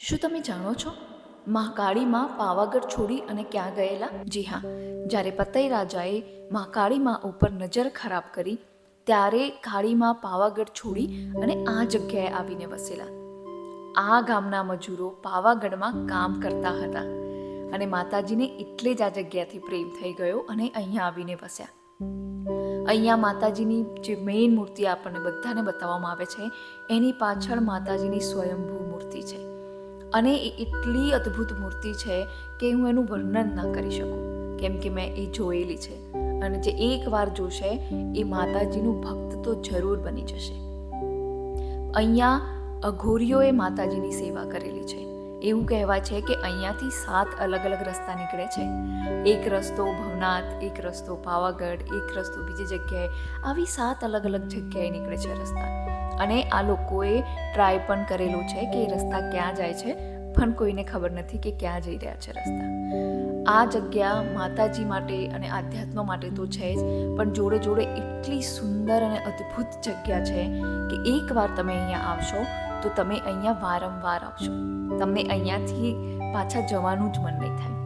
શું તમે જાણો છો? મહાકાળીમાં પાવાગઢ છોડી અને ક્યાં ગયેલા? જી હા. જ્યારે પતઈ રાજાએ મહાકાળીમાં ઉપર નજર ખરાબ કરી, ત્યારે કાળીમાં પાવાગઢ છોડી અને આ જગ્યાએ આવીને વસેલા. આ ગામના મજૂરો પાવાગઢમાં કામ કરતા હતા અને માતાજીને એટલે જ આ જગ્યાથી પ્રેમ થઈ ગયો અને અહીંયા આવીને વસ્યા. અહીંયા માતાજીની જે મેઇન મૂર્તિ આપણને બધાને બતાવવામાં આવે છે, એની પાછળ માતાજીની સ્વયંભૂ મૂર્તિ છે. અને એ એટલી અદ્ભુત મૂર્તિ છે કે હું એનું વર્ણન ના કરી શકું, કેમ કે મેં એ જોયેલી છે. અને જે એકવાર જોશે, એ માતાજીનું ભક્ત તો જરૂર બની જશે. અહીંયા અઘોરીઓએ માતાજીની સેવા કરેલી છે. એવું કહેવાય છે કે અહીંયાથી સાત અલગ અલગ રસ્તા નીકળે છે. એક રસ્તો ભવનાથ, એક રસ્તો પાવાગઢ, એક રસ્તો બીજી જગ્યાએ, આવી સાત અલગ અલગ જગ્યાએ નીકળે છે રસ્તા. અને આ લોકોએ ટ્રાય પણ કરેલું છે કે એ રસ્તા ક્યાં જાય છે, પણ કોઈને ખબર નથી કે ક્યાં જઈ રહ્યા છે રસ્તા. આ જગ્યા માતાજી માટે અને આધ્યાત્મ માટે તો છે જ, પણ જોડે જોડે એટલી સુંદર અને અદ્ભુત જગ્યા છે કે એકવાર તમે અહીંયા આવશો, તો તમે અહીંયા વારંવાર આવશો. તમને અહીંયાથી પાછા જવાનું જ મન નહીં થાય.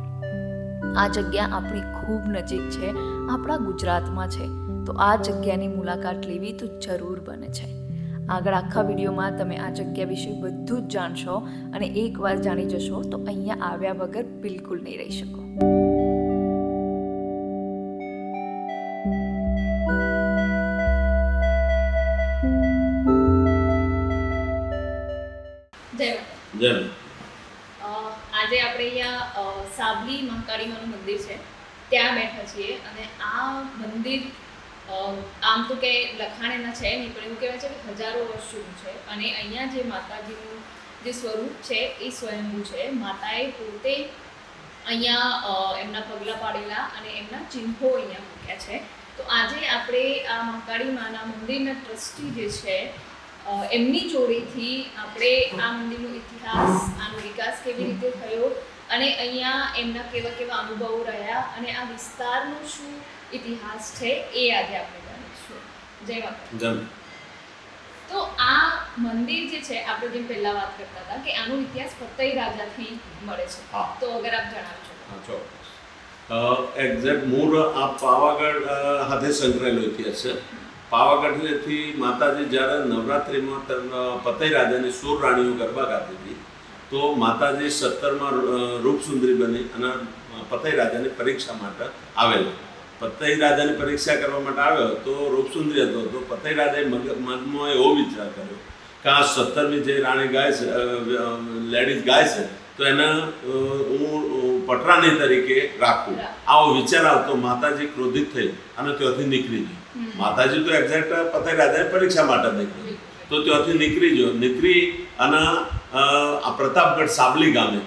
આ જગ્યા આપણી ખૂબ નજીક છે, આપણા ગુજરાતમાં છે. તો આ જગ્યાની મુલાકાત લેવી તો જરૂર બને છે. આગળ આખા વિડીયોમાં તમે આ જગ્યા વિશે બધું જ જાણશો અને એકવાર જાણી જશો તો અહીંયા આવ્યા વગર બિલકુલ નહીં રહી શકો. જય જેમ અ, આજે આપણે અહીંયા અ, સાબલી મહાકાળીમાનું મંદિર છે ત્યાં બેઠા છીએ અને આ મંદિર અ, આમ તો કે લખાણ એના છે નહીં, પણ એવું કહેવાય છે કે હજારો વર્ષ જૂનું છે. અને અહીંયા જે માતાજીનું જે સ્વરૂપ છે એ સ્વયંભૂ છે. માતાએ પોતે અહીંયા એમના પગલાં પાડેલા અને એમના ચિહ્નો અહીંયા મૂક્યા છે. તો આજે આપણે આ મહાકાળી માના મંદિરના ટ્રસ્ટી જે છે એમની જોડેથી આપણે આ મંદિરનો ઇતિહાસ, આનો વિકાસ કેવી રીતે થયો અને અહીંયા એમના કેવા કેવા અનુભવો રહ્યા અને આ વિસ્તારનો શું ઇતિહાસ છે એ આજે આપણે જય તો આ મંદિર જે છે આપણે જેમ પહેલા વાત કરતા હતા કે આનો ઇતિહાસ ફતઈ રાજાથી મળે છે. તો અગર આપ જણાવજો. એક્ઝેક્ટ મૂળ આ પાવાગઢ સાથે હાથે સંકળાયેલો ઇતિહાસ છે. પાવાગઢથી માતાજી જ્યારે નવરાત્રિમાં પતઈ રાજાની સોળ રાણીઓ ગરબા ગાતી હતી તો માતાજી સત્તરમાં રૂપસુંદરી બની અને પતઈ રાજાની પરીક્ષા માટે આવેલા. પતઈ રાજાની પરીક્ષા કરવા માટે આવ્યો તો રૂપસુંદરી હતો. તો પતઈ રાજાએ મનમાં એવો વિચાર કર્યો કે આ સત્તરમી જે રાણી ગાય છે લેડીઝ ગાય છે તો એને હું પટરાણી તરીકે રાખું. આવો વિચાર આવતો માતાજી ક્રોધિત થઈ અને ત્યાંથી નીકળી ગઈ. માતાજી તો એક્ઝેક્ટ પતઈ રાજાની પરીક્ષા માટે નીકળી. તો ત્યાંથી નીકળી ગયો. નીકળી અને આ પ્રતાપગઢ સાબલી ગામે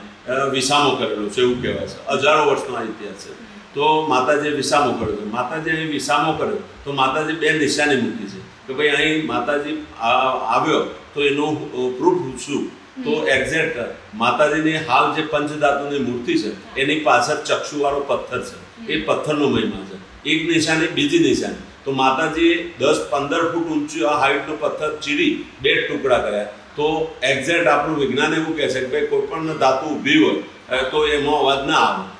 વિસામો કરેલો છે એવું કહેવાય છે. હજારો વર્ષનો આ ઇતિહાસ છે. તો માતાજીએ વિસામો કર્યો માતાજી અહીં વિસામો કર્યો. તો માતાજી બે નિશાની મૂકી છે. કે ભાઈ અહીં માતાજી આ- આવ્યો તો એનું પ્રૂફ શું તો એક્ઝેક્ટ માતાજીની હાલ જે પંચધાતુની મૂર્તિ છે એની પાછળ ચક્ષુવાળો પથ્થર છે. એ પથ્થરનો મહિમા છે. એક નિશાની બીજી નિશાની. તો માતાજીએ દસ પંદર ફૂટ ઊંચી આ હાઈટનો પથ્થર ચીરી બે ટુકડા કર્યા. તો એક્ઝેક્ટ આપણું વિજ્ઞાન એવું કહે છે કે ભાઈ કોઈ પણ ધાતુ ઊભી હોય તો એમાં અવાજ ના આવે.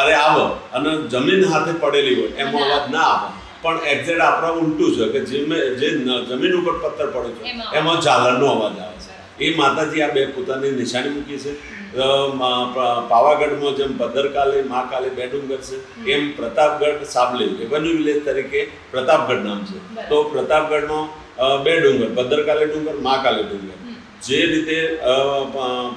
અરે આવો. અને જમીન હાથે પડેલી હોય એમ અવાજ ના આવે. પણ એક્ઝેક્ટ આપણા ઉલટું છે કે જે જે જમીન ઉપર પથ્થર પડે છે એમાં ઝાલરનો અવાજ આવે છે. એ માતાજી આ બે પોતાની નિશાની મૂકી છે. પાવાગઢમાં જેમ ભદ્રકાલી મહાકાલી બે ડુંગર છે એમ પ્રતાપગઢ સાબલી રેવન્યુ વિલેજ તરીકે પ્રતાપગઢ નામ છે. તો પ્રતાપગઢનો બે ડુંગર ભદ્રકાલે ડુંગર મહાકાલી ડુંગર. જે રીતે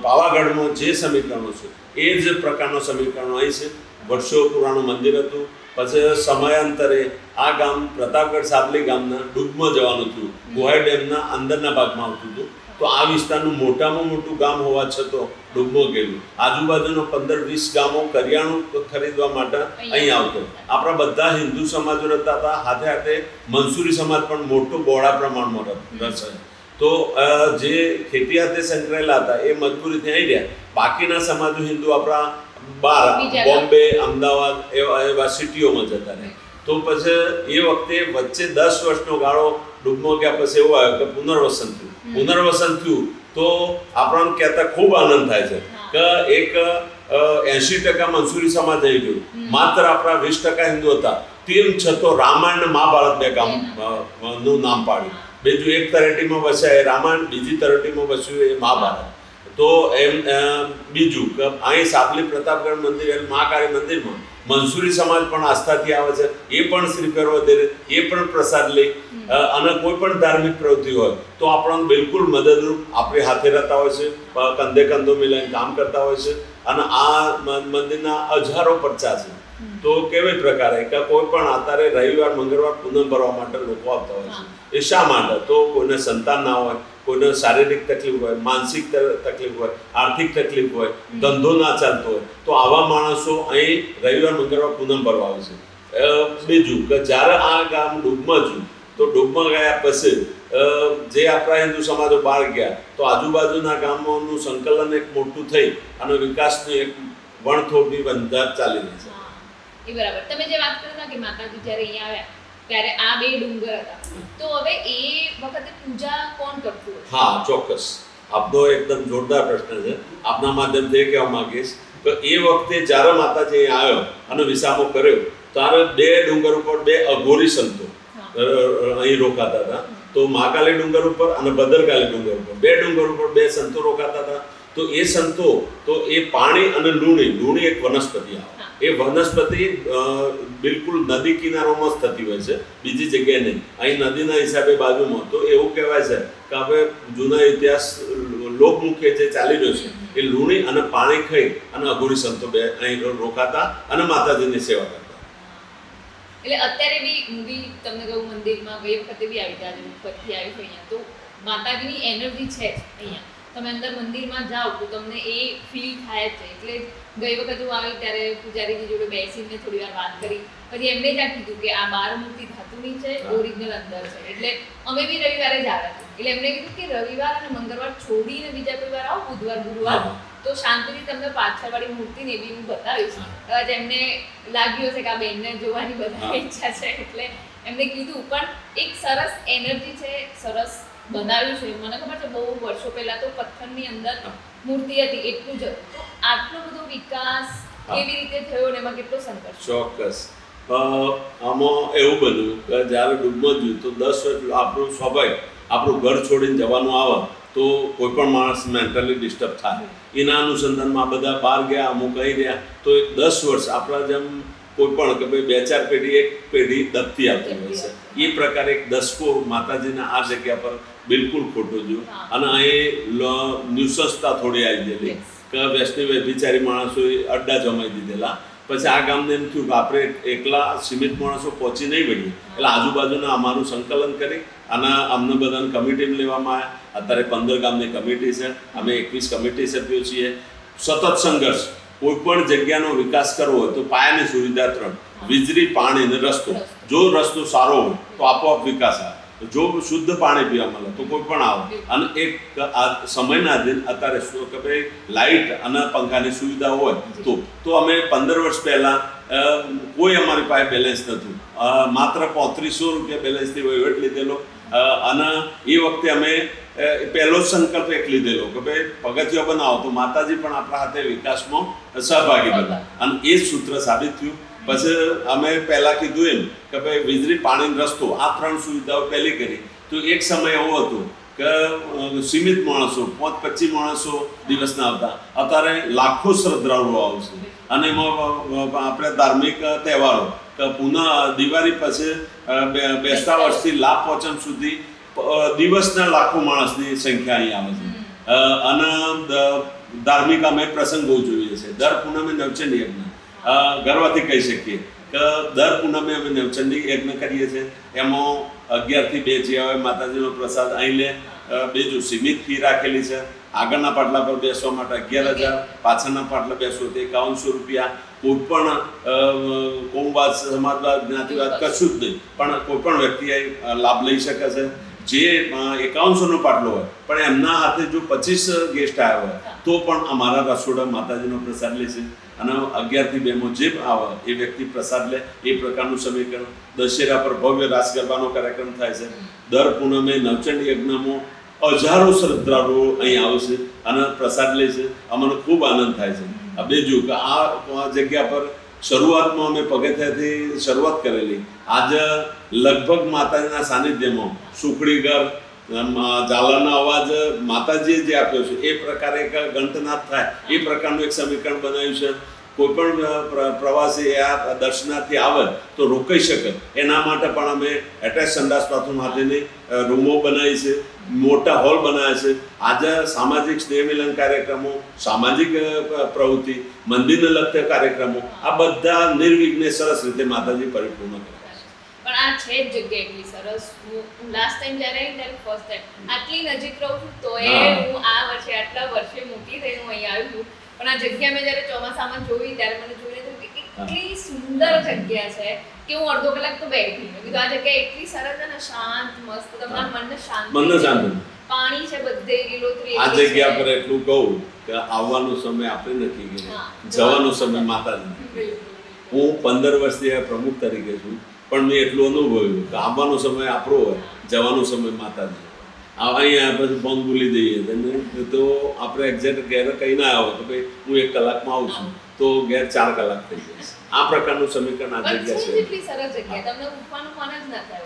પાવાગઢમાં જે સમીકરણો છે એ જ પ્રકારનું સમીકરણ અહીં છે. વર્ષો પુરાણું મંદિર હતું. પછી સમયાંતરે આ ગામ પ્રતાપગઢ સાબલી ગામના ડૂબમાં જવાનું હતું ગોહાઈ ડેમના અંદરના ભાગમાં આવતું હતું. તો આ વિસ્તારનું મોટામાં મોટું ગામ હોવા છતાં ડૂબમાં ગયેલું. આજુબાજુના પંદર વીસ ગામો કરિયાણું ખરીદવા માટે અહીં આવતો. આપણા બધા હિન્દુ સમાજો રહેતા હતા. હાથે હાથે મંસૂરી સમાજ પણ મોટો બહોળા પ્રમાણમાં રચાય તો જે ખેતી સાથે સંકળાયેલા હતા એ મજબૂરીથી આવી રહ્યા બાકીના સમાજો હિન્દુ આપણા બહાર બોમ્બે અમદાવાદ એવા એવા સિટીઓમાં જતા રહે તો પછી એ વખતે વચ્ચે દસ વર્ષનો ગાળો ડૂબમાં ગયા પછી એવું આવ્યો કે પુનર્વસન થયું. પુનર્વસન થયું તો આપણને કહેતા ખૂબ આનંદ થાય છે કે એક એસી ટકા મંસૂરી સમાજ થઈ ગયું. માત્ર આપણા વીસ ટકા હિન્દુ હતા. તેમ છતાં રામાયણ મહાભારત બે અ, નું નામ પાડ્યું. બીજું એક તરટીમાં વસ્યા એ રામાયણ બીજી તરટીમાં વસ્યું એ મહાભારત. તો એમ બીજું કે અહીં સાબલી પ્રતાપગઢ મંદિર એટલે મહાકાળી મંદિરમાં મંસૂરી સમાજ પણ આસ્થાથી આવે છે. એ પણ શ્રી દે એ પણ પ્રસાદ લે અને કોઈ પણ ધાર્મિક પ્રવૃત્તિ હોય તો આપણને બિલકુલ મદદરૂપ આપણી હાથે રહેતા હોય છે કંધે કંધો મિલાઈને કામ કરતા હોય છે. અને આ મંદિરના હજારો પરચા છે. તો કેવી પ્રકારે? કે કોઈ પણ અત્યારે રવિવાર મંગળવાર પૂનમ ભરવા માટે લોકો આવતા હોય છે. એ શા માટે? તો કોઈને સંતાન ના હોય કોઈને શારીરિક તકલીફ હોય માનસિક તકલીફ હોય આર્થિક તકલીફ હોય ધંધો ના ચાલતો હોય તો આવા માણસો અહીં રવિવાર મંગળવાર પૂનમ ભરવા આવે છે. બીજું કે જ્યારે આ ગામ ડૂબમાં છું તો ડૂબમાં ગયા પછી જે આપણા હિન્દુ સમાજો બહાર ગયા તો આજુબાજુના ગામોનું સંકલન એક મોટું થઈ અને વિકાસની એક વણથોડી બંધાર ચાલી રહી છે. એ બરાબર. તમે જે વાત કરતા કે માતાજી જ્યારે અહીંયા આવ્યા ત્યારે આ બે ડુંગર હતા. તો હવે એ વખતે પૂજા કોણ કરતું હા ચોક્કસ. આપનો એકદમ જોરદાર પ્રશ્ન છે. આપના માધ્યમથી એ કહેવા માંગીશ કે એ વખતે જ્યારે માતાજી અહીંયા આવ્યો અને વિસામો કર્યો ત્યારે બે ડુંગર ઉપર બે અઘોરી સંતો અહીં રોકાતા હતા. તો મહાકાલી ડુંગર ઉપર અને ભદ્રકાલી ડુંગર ઉપર. બે ડુંગર ઉપર બે સંતો રોકાતા હતા. તો એ સંતો તો એ પાણી અને લૂણી લૂણી એક વનસ્પતિ આવે. એ વનસ્પતિ બિલકુલ નદી કિનારોમાં જ થતી હોય છે. બીજી જગ્યાએ નહીં. અહીં નદીના હિસાબે બાજુમાં. તો એવું કહેવાય છે કે આપણે જૂના ઇતિહાસ લોકમુખ્ય જે ચાલી રહ્યો છે, એ લૂણી અને પાણી ખાઈ અને અઘોરી સંતો બે અહીં રોકાતા અને માતાજીની સેવા કરતા. એટલે અત્યારે બી હું બી તમને કહું, મંદિરમાં ગઈ વખતે બી આવી ત્યાં ઉપરથી આવી છું અહીંયા. તો માતાજીની એનર્જી છે અહીંયા. તમે અંદર મંદિરમાં જાઓ તો તમને એ ફીલ થાય છે. એટલે ગઈ વખત હું આવી ત્યારે પૂજારીજી જોડે બેસીને થોડી વાર વાત કરી. પછી એમને જ આ કીધું કે આ બાર મૂર્તિ ધાતુની છે. ઓરિજિનલ અંદર છે. એટલે અમે બી રવિવારે જ આવ્યા હતા. એટલે એમને કીધું કે રવિવાર અને મંગળવાર છોડીને બીજા કોઈ વાર આવો બુધવાર ગુરુવાર. તો શાંતિથી તમને પાછળવાળી મૂર્તિને એ બી હું બતાવીશ. કદાચ એમને લાગ્યું હશે કે આ બેનને જોવાની બધા ઈચ્છા છે. એટલે એમને કીધું પણ એક સરસ એનર્જી છે સરસ બનાવ્યું છે. મને ખબર છે બહુ વર્ષો પહેલા તો પથ્થરની અંદર. મૂર્તિ હતી એટલું જ તો આટલો બધો વિકાસ કેવી રીતે થયો ને એમાં કેટલો સંઘર્ષ ચોક્કસ. આમાં એવું બન્યું કે જ્યારે ડૂબમાં ગયું તો દસ વર્ષ આપણું સ્વાભાવિક આપણું ઘર છોડીને જવાનું આવે તો કોઈ પણ માણસ મેન્ટલી ડિસ્ટર્બ થાય. એના અનુસંધાનમાં બધા બહાર ગયા અમુક અહીં રહ્યા તો એક દસ વર્ષ આપણા જેમ કોઈ પણ કે ભાઈ બે ચાર પેઢી એક પેઢી દબતી આવતી હોય છે. એ પ્રકારે એક દસકો માતાજીના આ જગ્યા પર બિલકુલ ખોટો જો અને અહીં લ- ન્યુસન્સતા થોડી આવી ગયેલી. કે વૈષ્ણવ બિચારી માણસોએ અડ્ડા જમાઈ દીધેલા. પછી આ ગામને એમ થયું કે આપણે એકલા સીમિત માણસો પહોંચી નહીં વળીએ. એટલે આજુબાજુના અમારું સંકલન કરી અને અમને બધાને કમિટી લેવામાં આવ્યા. અત્યારે પંદર ગામની કમિટી છે. અમે એકવીસ કમિટી સભ્યો છીએ. સતત સંઘર્ષ. કોઈ પણ જગ્યાનો વિકાસ કરવો હોય તો પાયાની સુવિધા ત્રણ. વીજળી પાણી અને રસ્તો. જો રસ્તો સારો હોય તો આપોઆપ વિકાસ આવે. જો શુદ્ધ પાણી પીવા મળે તો કોઈ પણ આવે. અને એક આ સમયના આધીન અત્યારે શું કે ભાઈ લાઇટ અને પંખાની સુવિધા હોય તો તો અમે પંદર વર્ષ પહેલા કોઈ અમારી પાસે બેલેન્સ નહોતું. માત્ર પોત્રીસો રૂપિયા બેલેન્સથી વહીવટ લીધેલો. અને એ વખતે અમે પહેલો સંકલ્પ એક લીધેલો કે ભાઈ પગથિયો બનાવો. તો માતાજી પણ આપણા હાથે વિકાસમાં સહભાગી બન્યા. અને એ સૂત્ર સાબિત થયું. પછી અમે પહેલાં કીધું એમ કે ભાઈ વીજળી પાણી રસ્તો આ ત્રણ સુવિધાઓ પહેલી કરી. તો એક સમય એવો હતો કે સીમિત માણસો પાંચ પચીસ માણસો દિવસના આવતા. અત્યારે લાખો શ્રદ્ધાળુઓ આવશે અને એમાં આપણે ધાર્મિક તહેવારો કે પુનઃ દિવાળી પછી બેસતા વર્ષથી લાભ પહોંચન સુધી દિવસના લાખો માણસની સંખ્યા અહીં આવે છે. અને ધાર્મિક અમે પ્રસંગો જોઈએ છે. દર પૂનમે નવચંડી યજ્ઞ. ગર્વથી કહી શકીએ કે દર પૂનમે અમે નવચંડી યજ્ઞ કરીએ છીએ. એમાં અગિયારથી બે જે આવે માતાજીનો પ્રસાદ અહીં લે બીજું સીમિત ફી રાખેલી છે. આગળના પાટલા પર બેસવા માટે અગિયાર હજાર, પાછળના પાટલા બેસવો તે એકાવનસો રૂપિયા. કોઈ પણ કોમવાદ, સમાજવાદ, જ્ઞાતિવાદ કશું જ નહીં. પણ કોઈ પણ વ્યક્તિ લાભ લઈ શકે છે. જે એકાવનસોનો પાટલો હોય પણ એમના હાથે જો પચીસ ગેસ્ટ આવ્યા હોય તો પણ અમારા રસોડા માતાજીનો પ્રસાદ લે છે. અને અગિયારથી બેમાં જે આવે એ વ્યક્તિ પ્રસાદ લે. એ પ્રકારનું સમીકરણ. દશેરા પર ભવ્ય રાસ ગરબાનો કાર્યક્રમ થાય છે. દર પૂનમે નવચંડી યજ્ઞમાં હજારો શ્રદ્ધાળુઓ અહીં આવે છે અને પ્રસાદ લે છે. અમને ખૂબ આનંદ થાય છે. આ બીજું કે આ આ જગ્યા પર શરૂઆતમાં અમે પગથિયાથી શરૂઆત કરેલી. આજે લગભગ માતાજીના સાનિધ્યમાં સુખડી ઘર આમ, ઝાલરના અવાજ માતાજીએ જે આપ્યો છે એ પ્રકારે એક ઘંટનાદ થાય એ પ્રકારનું એક સમીકરણ બનાવ્યું છે. કોઈ પણ પ્રવાસી આ દર્શનાર્થી આવે તો રોકાઈ શકે. એના માટે પણ અમે એટેચ સંડાસ બાથરૂમ માટેની રૂમો બનાવી છે. મોટા હોલ બનાવ્યા છે. આજે સામાજિક સ્નેહમિલન કાર્યક્રમો સામાજિક પ્રવૃત્તિ મંદિરને લગતા કાર્યક્રમો આ બધા નિર્વિઘ્ને સરસ રીતે માતાજી પરિપૂર્ણ કરે પણ આ છે જ જગ્યા એટલી સરસ. હું લાસ્ટ ટાઈમ જ્યારે આવી ત્યારે ફર્સ્ટ ટાઈમ આટલી નજીક રહું છું તો એ હું. આ વર્ષે આટલા વર્ષે મોટી થઈ હું અહીં આવી છું. પણ આ જગ્યા મેં જ્યારે ચોમાસામાં જોઈ ત્યારે મને જોઈને એટલી સુંદર જગ્યા છે કે હું અડધો કલાક તો બેઠી મેં કીધું આ જગ્યા એટલી સરસ અને શાંત મસ્ત તમારા મનને શાંત મનને શાંત. પાણી છે બધે લીલોતરી આ જગ્યા પર એટલું કહું કે આવવાનો સમય આપણે નક્કી કરીએ જવાનો સમય માતાજી. હું પંદર વર્ષથી પ્રમુખ તરીકે છું પણ મેં એટલું અનુભવ્યું કે આવવાનો સમય આપણો હોય જવાનો સમય માતાજી. અહીંયા પછી ફોન ભૂલી દઈએ અને તો આપણે એક્ઝેક્ટ ઘેર કહી ના આવો તો ભાઈ હું એક કલાકમાં આવું છું. તો ઘેર ચાર કલાક થઈ જશે આ પ્રકારનું સમીકરણ આ જગ્યા છે.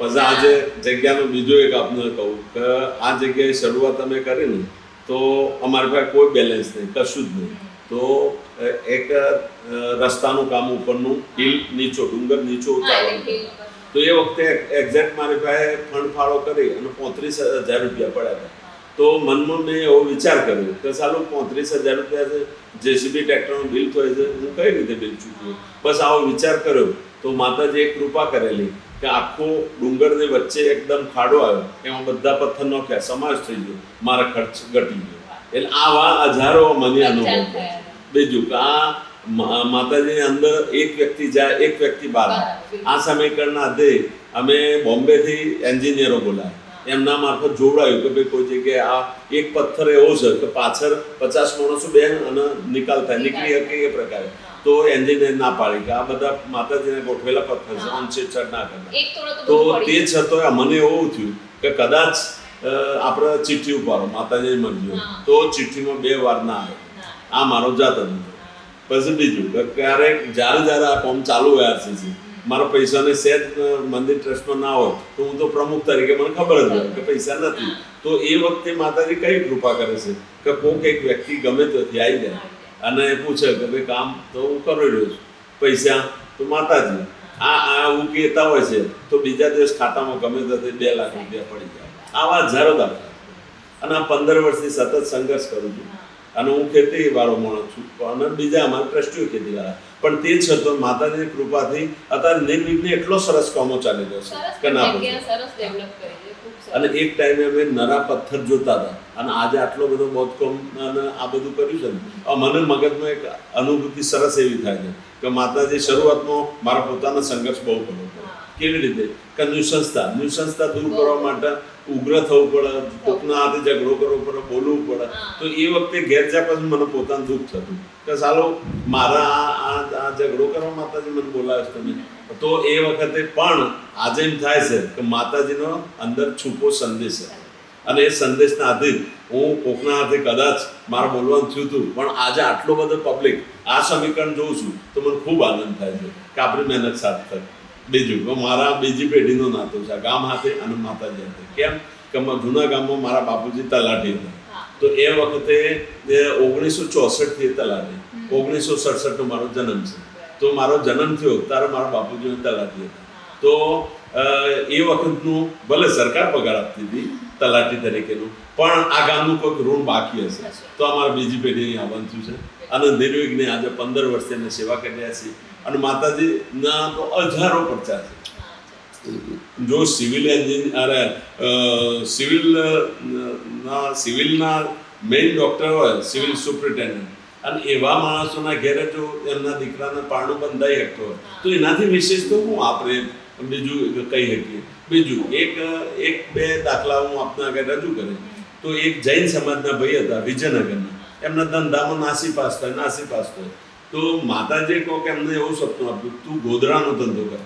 પછી આજે જગ્યાનો બીજો એક આપને કહું કે આ જગ્યાએ શરૂઆત અમે કરી ને તો અમારી પાસે કોઈ બેલેન્સ નહીં કશું જ નહીં. તો એક રસ્તાનું કામ ઉપરનું હિલ નીચો ડુંગર નીચો ઉતારવાનું. તો એ વખતે એક્ઝેક્ટ મારી પાસે ફંડ ફાળો કરી અને પોત્રીસ હજાર રૂપિયા પડ્યા હતા. તો મનમાં મેં એવો વિચાર કર્યો કે સારું પોત્રીસ હજાર રૂપિયા જેસીબી ટ્રેક્ટરનું બિલ થયું છે હું કઈ રીતે બિલ ચૂકવું? બસ આવો વિચાર કર્યો. તો માતાજીએ એક કૃપા કરેલી કે આખો ડુંગરની વચ્ચે એકદમ ખાડો આવ્યો. એમાં બધા પથ્થર નાખ્યા સમાવેશ થઈ ગયો. મારા ખર્ચ ઘટી ગયો. એટલે આવા હજારો મને અનુભવ. બીજું કે આ માતાજીની અંદર એક વ્યક્તિ જાય એક વ્યક્તિ બહાર આવે. આ સમીકરણના આધે અમે બોમ્બેથી એન્જિનિયરો બોલાય. એમના મારફત જોડાયું કે ભાઈ કોઈ જગ્યાએ આ એક પથ્થર એવો છે કે પાછળ પચાસ માણસો બે અને નિકાલ થાય નીકળી શકે એ પ્રકારે. તો એન્જિનિયર ના પાડી કે આ બધા માતાજીને ગોઠવેલા પથ્થર છે આમ છેડછાડ ના કરતા તો તો છતાં મને એવું થયું કે કદાચ આપણે ચિઠ્ઠી ઉપાડો માતાજી મરજી તો ચિઠ્ઠીમાં બે વાર ના આવે. આ મારો જાત અનુભવ પછી બીજું ક્યારેક જ્યારે જ્યારે આ ફોર્મ ચાલુ હોય આરસીસી મારા પૈસાને સેજ મંદિર ટ્રસ્ટમાં ના હોય, તો હું તો પ્રમુખ તરીકે મને ખબર જ હોય કે પૈસા નથી. તો એ વખતે માતાજી કઈ કૃપા કરે છે? કે કોઈક એક વ્યક્તિ ગમે ત્યાંથી આવી જાય અને પૂછે કે ભાઈ, કામ તો હું કરી રહ્યો છું. પૈસા તો માતાજી. આ આ હું કહેતા હોય છે, તો બીજા દિવસ ખાતામાં ગમે ત્યાંથી બે લાખ રૂપિયા પડી જાય. આવા હજારો દાખલા અને આ પંદર વર્ષથી સતત સંઘર્ષ કરું છું. અને હું ખેતી વાળો માણસ છું. અને બીજા અમારા ટ્રસ્ટીઓ ખેતી વાળા પણ તે છતાં માતાજીની કૃપાથી અત્યારે નિર્વિઘ્ને એટલો સરસ કામો ચાલી રહ્યો છે કે ના અને એક ટાઈમે અમે નરા પથ્થર જોતા હતા. અને આજે આટલો બધો બોધકોમ અને આ બધું કર્યું છે મને મગજમાં એક અનુભૂતિ સરસ એવી થાય છે કે માતાજી શરૂઆતમાં મારા પોતાનો સંઘર્ષ બહુ કર્યો કેવી રીતે? કે ન્યુસંસતા ન્યુસંસતા દૂર કરવા માટે ઉગ્ર થવું પડે કોકના હાથે ઝઘડો કરવો પડે બોલવું પડે. તો એ વખતે ઘેર જ્યાં પછી મને પોતાનું દુઃખ થતું. કે સાલો મારા આ આ ઝઘડો કરવા માતાજી મને બોલાવે છે તમે. તો એ વખતે પણ આજે એમ થાય છે કે માતાજીનો અંદર છૂપો સંદેશ છે. અને એ સંદેશના આધીન હું કોકના હાથે કદાચ મારા બોલવાનું થયું હતું પણ આજે આટલો બધો પબ્લિક આ સમીકરણ જોઉં છું તો મને ખૂબ આનંદ થાય છે કે આપણી મહેનત સાર્થક. બીજું મારા બીજી પેઢીનું નાતો છે. ગામ હાથે અને માતાજી હાથે. કેમ કે જૂના ગામમાં મારા બાપુજી તલાટી હતા. તો એ વખતે ઓગણીસો ચોસઠથી તલાટી ઓગણીસો સડસઠનો મારો જન્મ છે. તો મારો જન્મ થયો ત્યારે મારા બાપુજી તલાટી હતા. તો એ વખતનું ભલે સરકાર પગાર આપતી હતી તલાટી તરીકેનું પણ આ ગામનું કોઈક ઋણ બાકી હશે. તો અમારા બીજી પેઢી આવવાનું થયું છે. અને નિર્વિઘ્ને આજે પંદર વર્ષથી અમે સેવા કરી રહ્યા છીએ. અને માતાજીના તો હજારો પડતા છે. જો સિવિલ એન્જિન સિવિલ ના, સિવિલના મેઇન ડૉક્ટર હોય, સિવિલ સુપ્રિન્ટેન્ડન્ટ અને એવા માણસોના ઘેરે જો એમના દીકરાને પારણું બંધાઈ શકતો હોય, તો એનાથી વિશેષ તો હું આપણે બીજું કહી શકીએ. બીજું, એક એક, બે દાખલા હું આપના આગળ રજૂ કરે. તો એક જૈન સમાજના ભાઈ હતા, વિજયનગરના. એમના ધંધામાં નાસી પાસ થાય, નાસી પાસ થાય. તો માતાજી કહો કે એમને એવું સપનું આપ્યું તું ગોધરાનો ધંધો કર.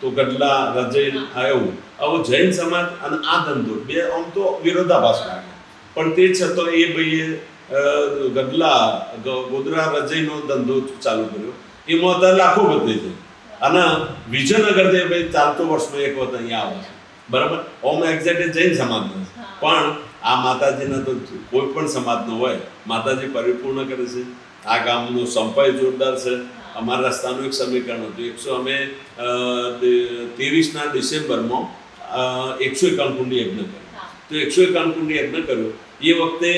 તો ગઢલા રજૈન એવું. આવો જૈન સમાજ અને આ ધંધો. બે આમ તો વિરોધાભાસ લાગે. પણ તે છતાં એ ભાઈએ અ, ગદલા ગોધરા રજઈનો ધંધો ચાલુ કર્યો. એમાં અત્યારે લાખો બધે છે. અને વિજયનગર જે ભાઈ ચાલતો વર્ષમાં એક વખત અહીંયા આવે છે. બરાબર? ઓમ એક્ઝેક્ટ જૈન સમાજનો પણ આ માતાજીના તો કોઈ પણ સમાજનો હોય માતાજી પરિપૂર્ણ કરે છે. આ ગામનો સંપાય જોરદાર છે. અમારા રસ્તાનું એક સમીકરણ હતું. એકસો અમે ત્રેવીસના ડિસેમ્બરમાં એકસો એકાવન કુંડી યજ્ઞ કર્યો. તો એકસો એકાવન કુંડી યજ્ઞ કર્યો. એ વખતે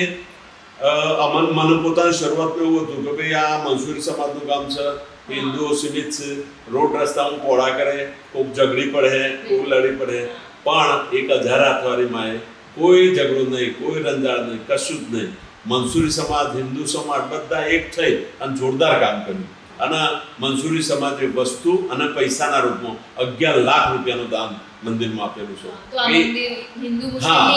અમન મને પોતાની શરૂઆતમાં એવું હતું કે ભાઈ આ મંસૂરી સમાજનું ગામ છે હિન્દુઓ સીમિત છે, રોડ રસ્તા હું પહોળા કરે, કોક ઝઘડી પડે, કોક લડી પડે. પણ એક હજાર હાથવાળી માએ કોઈ ઝઘડો નહીં, કોઈ રંજાડ નહીં, કશું જ નહીં. મંસૂરી સમાજ હિન્દુ સમાજ બધા એક થઈ અને જોરદાર કામ કર્યું. અને મંસૂરી સમાજે વસ્તુ અને પૈસાના રૂપમાં અગિયાર લાખ રૂપિયાનું દાન મંદિરમાં આપેલું છે. હા.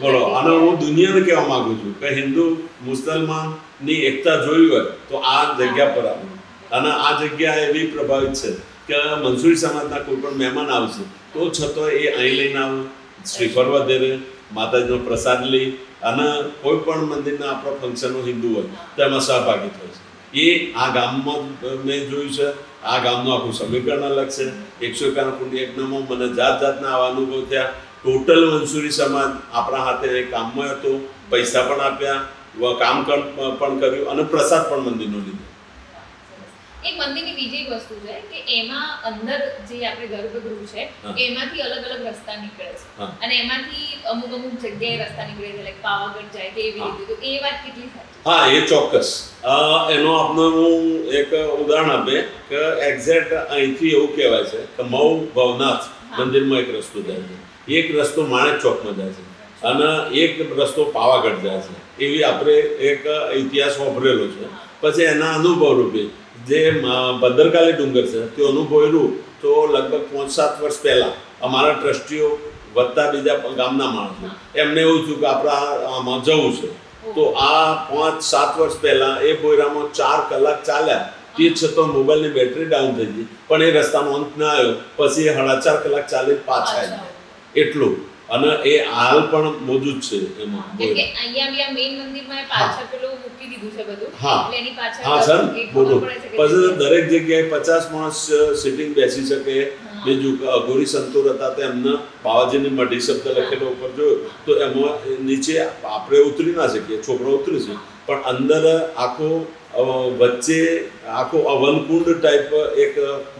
બોલો અને હું દુનિયાને કહેવા માંગુ છું કે હિન્દુ મુસલમાનની એકતા જોઈ હોય તો આ જગ્યા પર આવું. અને આ જગ્યા એવી પ્રભાવિત છે કે મંસૂરી સમાજના કોઈ પણ મહેમાન આવશે તો છતાં એ અહીં લઈને આવું. શ્રીફળ વધેરે માતાજીનો પ્રસાદ લઈ અને કોઈ પણ મંદિરના આપણા ફંક્શનો હિન્દુ હોય, તો એમાં સહભાગી થાય છે. એ આ ગામમાં મેં જોયું છે, આ ગામનું આખું સમીકરણ અલગ છે. એકસો એકાણું કુંડી યજ્ઞમાં મને જાત જાતના આવા અનુભવ થયા. ટોટલ મંસૂરી સમાજ આપણા હાથે કામમાં હતો, પૈસા પણ આપ્યા, કામ પણ કર્યું અને પ્રસાદ પણ મંદિરનો લીધો. એક મંદિરની બીજી એક વસ્તુ છે કે એમાં અંદર જે આપણે ગર્ભગૃહ છે. એમાંથી અલગ અલગ રસ્તા નીકળે છે. અને એમાંથી અમુક અમુક જગ્યાએ રસ્તા નીકળે છે લાઈક પાવાગઢ જાય કે એવી રીતે. તો એ વાત કેટલી સાચી હા એ ચોક્કસ. એનો આપનો હું એક ઉદાહરણ આપે કે એક્ઝેક્ટ અહીંથી એવું કહેવાય છે કે મઉ ભવનાથ મંદિરમાં એક રસ્તો જાય છે. એક રસ્તો માણેક ચોકમાં જાય છે. અને એક રસ્તો પાવાગઢ જાય છે. એવી આપણે એક ઇતિહાસ વાપરેલો છે. પછી એના અનુભવ રૂપે જે ભદ્રકાલી ડુંગર છે તે અનુભવેલું તો લગભગ પાંચ સાત વર્ષ પહેલાં અમારા ટ્રસ્ટીઓ વધતા બીજા ગામના માણસો એમને એવું થયું કે આપણા આમાં જવું છે. તો આ પાંચ સાત વર્ષ પહેલાં એ બોયરામાં ચાર કલાક ચાલ્યા તે છતાં મોબાઈલની બેટરી ડાઉન થઈ ગઈ પણ એ રસ્તાનો અંત ના આવ્યો પછી એ સાડા ચાર કલાક ચાલી પાછા પાછા. આવ્યા. એટલું. અને એ હાલ પણ મોજૂદ છે એમાં. બોયરા. અહીંયા મેઇન મંદિરમાં પાછળ પેલું મૂકી દીધું છે બધું. હા. એટલે એની પાછળ હા સર. બોલો. પછી દરેક જગ્યાએ પચાસ માણસ સિટિંગ બેસી શકે. બીજું ગોરી સંતોર હતા તેમના એમને બાવાજીની મઢી શબ્દ લખેલો ઉપર જોયો. તો એમાં નીચે આપણે ઉતરી ના શકીએ છોકરો ઉતરી છે. પણ અંદર આખો વચ્ચે આખો અવનકુંડ ટાઈપ એક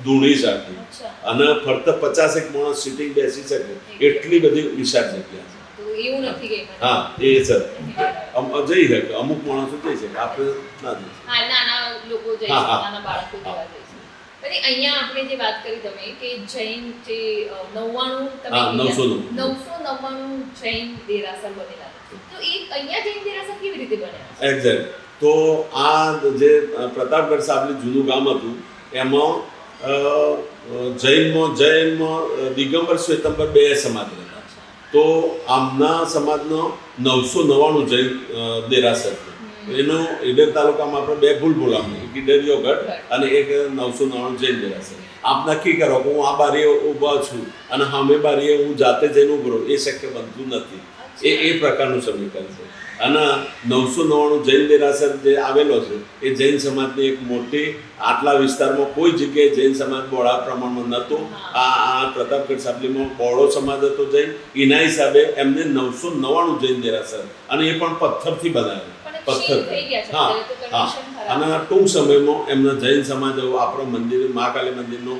ધૂણી સાથે અને ફક્ત પચાસ એક માણસ સિટિંગ બેસી શકે. એટલી બધી વિશાળ જગ્યા છે. હા એ સર જઈ શકે. અમુક માણસો જઈ શકે. આપણે ના જઈ. હા નાના. બાળકો અહીંયા આપણે જે વાત કરી તમે કે જૈન જે નવ્વાણું તમે 999. નવસો નવ્વાણું. જૈન દેરાસર બનેલા તો એ અહીંયા જૈન દેરાસર કેવી રીતે બન્યા એક્ઝેક્ટ તો આ જે પ્રતાપગઢ સાબલી જૂનું ગામ હતું એમાં જૈનમાં જૈનમાં દિગંબર શ્વેતંબર બે સમાજ હતા તો આમના સમાજનો નવસો નવ્વાણું જૈન દેરાસર એનો ઈડર તાલુકામાં આપણે બે ભૂલ બોલાવવાનું એક ઈડરિયો ગઢ અને એક નવસો નવ્વાણું જૈન દેરાસર. આપ નક્કી કરો કે હું આ બારીએ ઊભા છું અને સામે બારીએ હું જાતે જઈને ઊભો એ શક્ય બનતું નથી. એ એ પ્રકારનું સમીકરણ છે. અને નવસો નવ્વાણું જૈન દેરાસર જે આવેલો છે એ જૈન સમાજની એક મોટી આટલા વિસ્તારમાં કોઈ જગ્યાએ જૈન સમાજ બહોળા પ્રમાણમાં નહોતો. આ આ પ્રતાપગઢ સાબલીમાં બહોળો સમાજ હતો જૈન. એના હિસાબે એમને નવસો નવ્વાણું જૈન દેરાસર અને એ પણ પથ્થરથી બનાવ્યું પથ્થર. હા હા. અને ટૂંક સમયમાં એમના જૈન સમાજ એવો આપણો મંદિર મહાકાલી મંદિરનો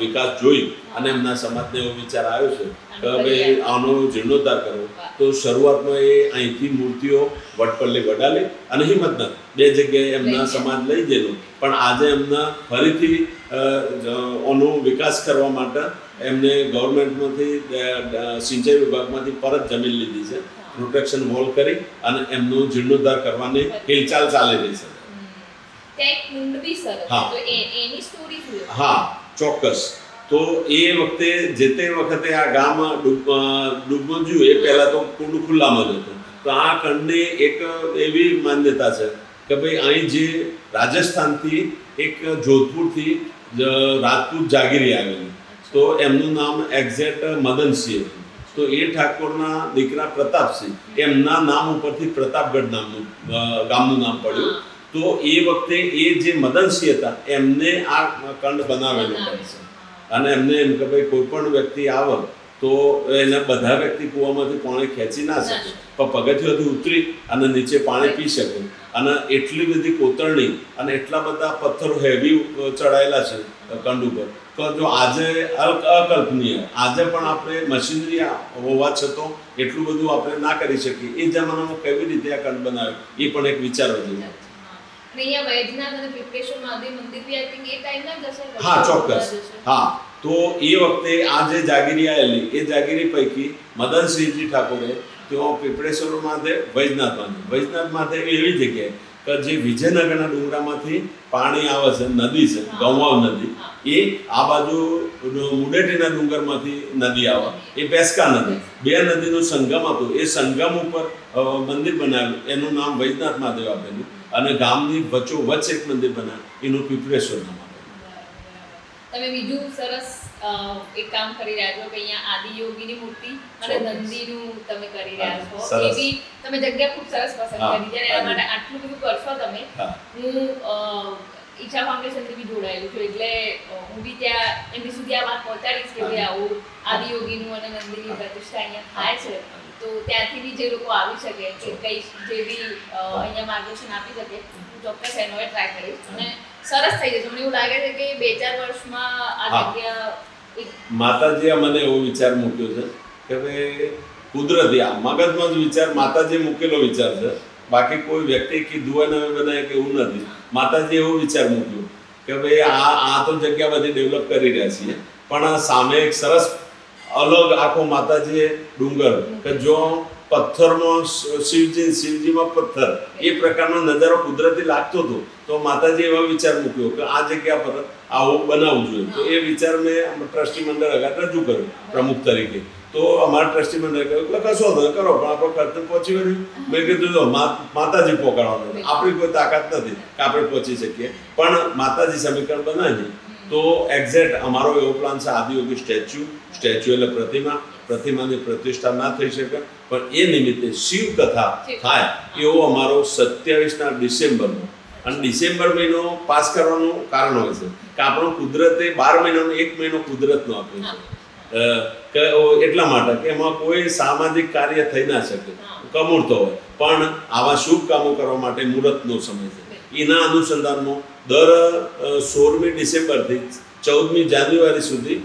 વિકાસ જોઈ અને એમના સમાજને એવો વિચાર આવ્યો છે કે ભાઈ આનો જીર્ણોદ્ધાર કરવો. તો શરૂઆતમાં એ અહીંથી મૂર્તિઓ વટપલ્લે વડાલે અને હિંમતનગર. બે જગ્યાએ એમના સમાજ લઈ ગયેલો. પણ આજે એમના ફરીથી ઓનો વિકાસ કરવા માટે એમને ગવર્મેન્ટમાંથી સિંચાઈ વિભાગમાંથી પરત જમીન લીધી છે. પ્રોટેક્શન વોલ કરી અને એમનો જીર્ણોદ્ધાર કરવાની હિલચાલ ચાલી રહી છે. હા. એની સ્ટોરી હા ચોક્કસ. તો એ વખતે જે તે વખતે આ ગામ ડૂબમજ્યું જોયું, એ પહેલાં તો કુંડ ખુલ્લામાં જ હતું. તો આ કંડને એક એવી માન્યતા છે કે ભાઈ અહીં જે રાજસ્થાનથી એક જોધપુરથી રાજપૂત જાગીરી આવેલી. તો એમનું નામ એક્ઝેક્ટ મદનસિંહ હતું. તો એ ઠાકોરના દીકરા પ્રતાપસિંહ, એમના નામ ઉપરથી પ્રતાપગઢ નામનું ગામનું નામ પડ્યું. તો એ વખતે એ જે મદનસિંહ હતા, એમને આ કંડ બનાવેલો બનાવે છે છે. અને એમને એમ કે ભાઈ કોઈ પણ વ્યક્તિ આવે તો એને બધા વ્યક્તિ કૂવામાંથી પાણી ખેંચી ના શકે. પણ પગથિયાથી ઉતરી અને નીચે પાણી પી શકે. અને એટલી બધી કોતરણી અને એટલા બધા પથ્થરો હેવી ચડાયેલા છે કંડ ઉપર. તો જો આજે અકલ્પનીય આજે પણ આપણે મશીનરી હોવા છતાં એટલું બધું આપણે ના કરી શકીએ. એ જમાનામાં કેવી રીતે આ કંડ બનાવ્યો? એ પણ એક વિચારવા જેવું. અહીંયા વૈદ્યનાથ અને પીપળેશ્વર મહાદેવ મંદિર બી આઈ થિંક એ ટાઈમના જ હા ચોક્કસ. હા તો એ વખતે આ જે જાગીરી આવેલી એ જાગીરી પૈકી મદનસિંહજી ઠાકોરે તેઓ પીપળેશ્વર મહાદેવ વૈજનાથ મહાદેવ વૈજનાથ મહાદેવ એવી જગ્યાએ કે જે વિજયનગરના ડુંગરામાંથી પાણી આવે છે નદી છે ગૌવાવ નદી. એ આ બાજુ મુડેટીના ડુંગરમાંથી નદી આવે. એ પેસ્કા નદી. બે નદીનો સંગમ હતો. એ સંગમ ઉપર મંદિર બનાવેલું. એનું નામ વૈજનાથ મહાદેવ આપેલું. અને ગામની વચ્ચો વચ્ચ એક મંદિર બનાવ્યું એનું નામ તમે બીજું સરસ એક કામ કરી રહ્યા છો કે અહીંયા આદિયોગીની મૂર્તિ અને. નંદીનું તમે કરી રહ્યા છો. એ બી તમે જગ્યા ખૂબ સરસ પસંદ કરી. છે અને એના માટે આટલું બધું કરશો તમે હા. ઈચ્છા ફાઉન્ડેશનથી બી જોડાયેલું છું. એટલે હું બી ત્યાં એમની સુધી આ વાત પહોંચાડીશ કે ભાઈ આવું આદિયોગીનું અને નંદીની પ્રતિષ્ઠા અહીંયા થાય છે. તો ત્યાંથી બી જે લોકો આવી શકે કે કઈ જે બી અહીંયા માર્ગદર્શન આપી શકે હું ચોક્કસ એનો ટ્રાય કરીશ. અને સરસ થઈ જશે મને એવું લાગે છે કે બે ચાર વર્ષમાં આ જગ્યા માતાજીએ મને એવો વિચાર મૂક્યો છે કે ભાઈ કુદરતી આ મગજમાં જ વિચાર માતાજીએ મૂકેલો વિચાર છે. બાકી કોઈ વ્યક્તિ કીધું હોય ને હવે બનાવે કે એવું નથી. માતાજીએ એવો વિચાર મૂક્યો કે ભાઈ આ આ તો જગ્યા બધી ડેવલપ કરી રહ્યા છીએ, પણ સામે એક સરસ અલગ આખો માતાજીએ ડુંગર કે જો પથ્થરમાં શિવજી, શિવજીમાં પથ્થર, એ પ્રકારનો નજારો કુદરતી લાગતો હતો, તો માતાજી એવો વિચાર મૂક્યો કે આ જગ્યા પર આવું બનાવવું જોઈએ. તો એ વિચાર મેં ટ્રસ્ટી મંડળ અગાત રજૂ કર્યો, પ્રમુખ તરીકે. તો અમારા ટ્રસ્ટી મંડળે કહ્યું કે કશો નહીં, કરો પણ આપણો ખર્ચ પહોંચી વળ્યું મેં કીધું જો માતાજી પોકાડવાનું આપણી કોઈ તાકાત નથી કે આપણે પહોંચી શકીએ. પણ માતાજી સમીકરણ બનાવીએ. તો એક્ઝેક્ટ અમારો એવો પ્લાન છે આદિયોગી સ્ટેચ્યુ સ્ટેચ્યુ એટલે પ્રતિમા. પ્રતિમાની પ્રતિષ્ઠા ના થઈ શકે પણ એ નિમિત્તે શિવ કથા થાય એવો અમારો સત્યાવીસના ડિસેમ્બરનો અને ડિસેમ્બર મહિનો પાસ કરવાનું કારણ હોય છે. કે આપણો કુદરતે બાર મહિનાનો એક મહિનો કુદરતનો આપ્યો છે. એટલા માટે કે એમાં કોઈ સામાજિક કાર્ય થઈ ના શકે. કમૂરતો હોય. પણ આવા શુભ કામો કરવા માટે મુહૂર્તનો સમય છે. એના અનુસંધાનમાં દર સોળમી ડિસેમ્બરથી ચૌદમી જાન્યુઆરી સુધી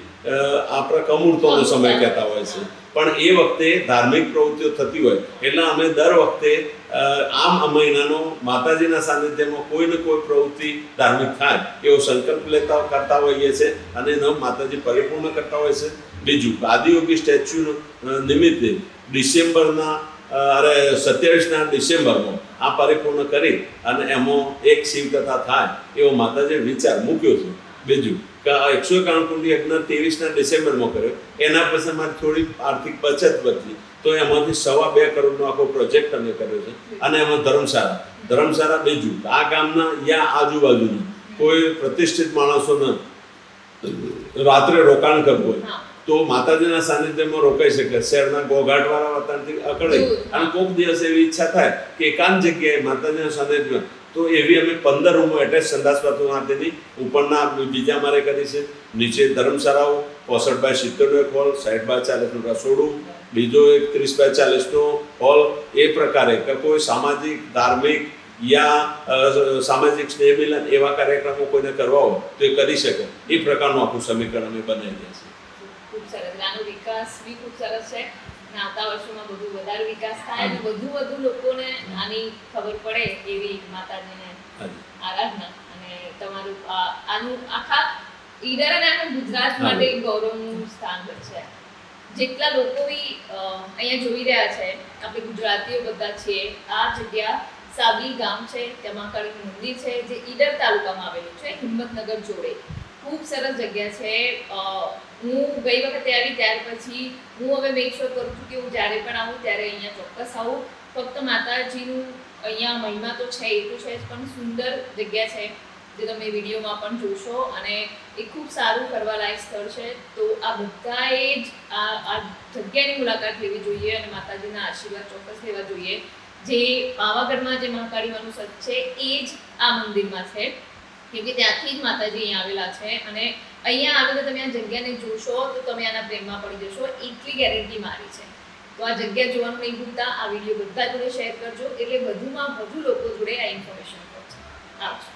આપણે કમૂરતોનો સમય કહેતા હોય છે. પણ એ વખતે ધાર્મિક પ્રવૃત્તિઓ થતી હોય. એટલે અમે દર વખતે આમ મહિનાનો માતાજીના સાનિધ્યમાં કોઈ ને કોઈ પ્રવૃત્તિ ધાર્મિક થાય. એવો સંકલ્પ લેતા કરતા હોઈએ છીએ અને એનો માતાજી પરિપૂર્ણ કરતા હોય છે. બીજું આદિયોગી સ્ટેચ્યુ નિમિત્તે ડિસેમ્બરના અરે સત્યાવીસના ડિસેમ્બરમાં આ પરિપૂર્ણ કરી અને એમાં એક શિવકથા થાય એવો માતાજીએ વિચાર મૂક્યો છે. બીજું, કે એકસો એકાણું કુંડી યજ્ઞ ત્રેવીસના ડિસેમ્બરમાં કર્યો. એના પછી અમારી થોડી આર્થિક બચત બચી તો એમાંથી સવા બે કરોડનો આખો પ્રોજેક્ટ અમે કર્યો છે. અને એમાં ધર્મશાળા. ધર્મશાળા બીજું, આ ગામના યા આજુબાજુના કોઈ પ્રતિષ્ઠિત માણસોને રાત્રે રોકાણ કરવું હોય તો માતાજીના સાનિધ્યમાં રોકાઈ શકે. શહેરના ઘોઘાટવાળા વાતાવરણથી અકળાય. અને કોઈક દિવસ એવી ઈચ્છા થાય કે એકાંત જગ્યાએ માતાજીના સાનિધ્યમાં. તો એવી અમે પંદર રૂમો એટેચ સંદાસ બાથરૂમ માટેની. ઉપરના બીજા મારે કરી છે. નીચે ધર્મશાળાઓ પોસઠ બાય સિત્તેરનો એક હોલ સાઠ બાય ચાલીસનું રસોડું બીજો એક ત્રીસ બાય ચાલીસનો હોલ. એ પ્રકારે કે કોઈ સામાજિક ધાર્મિક યા સામાજિક સ્નેહ મિલન એવા કાર્યક્રમો કોઈને કરવા હોય તો એ કરી શકે. એ પ્રકારનું આખું સમીકરણ અમે બનાવી દઈએ છીએ. સરસ. આનો વિકાસ બી ખૂબ સરસ છે. અને આવતા વર્ષોમાં બધું વધારે વિકાસ થાય અને વધુ વધુ લોકોને આની ખબર પડે એવી માતાજીને આરાધના. અને તમારું આનું આખા ઈડર અને આખા ગુજરાત માટે ગૌરવનું સ્થાન છે જેટલા લોકો બી અહીંયા જોઈ રહ્યા છે આપણે ગુજરાતીઓ બધા છીએ આ જગ્યા સાબલી ગામ છે ત્યાં મહાકાળી મંદિર છે જે ઈડર તાલુકામાં આવેલું છે હિંમતનગર જોડે. ખૂબ સરસ જગ્યા છે. હું ગઈ વખતે આવી ત્યાર પછી હું હવે મેક શ્યોર કરું છું કે હું જ્યારે પણ આવું ત્યારે અહીંયા ચોક્કસ આવું. ફક્ત માતાજીનું અહીંયા મહિમા તો છે એટલું છે પણ સુંદર જગ્યા છે જે તમે વિડીયોમાં પણ જોશો અને એ ખૂબ સારું ફરવાલાયક સ્થળ છે. તો આ બધાએ જ આ આ જગ્યાની મુલાકાત લેવી જોઈએ અને માતાજીના આશીર્વાદ ચોક્કસ લેવા જોઈએ. જે પાવાગઢમાં જે મહાકાળી સચ છે, એ જ આ મંદિરમાં છે. કેમ કે ત્યાંથી જ માતાજી અહીંયા આવેલા છે અને અહીંયા આવીને તમે આ જગ્યાને જોશો તો તમે આના પ્રેમમાં પડી જશો. એટલી ગેરંટી મારી છે. તો આ જગ્યા જોવાનું નહીં ભૂલતા, આ વીડિયો બધા જોડે શેર કરજો. એટલે વધુમાં વધુ લોકો જોડે આ ઇન્ફોર્મેશન પહોંચે આવજો.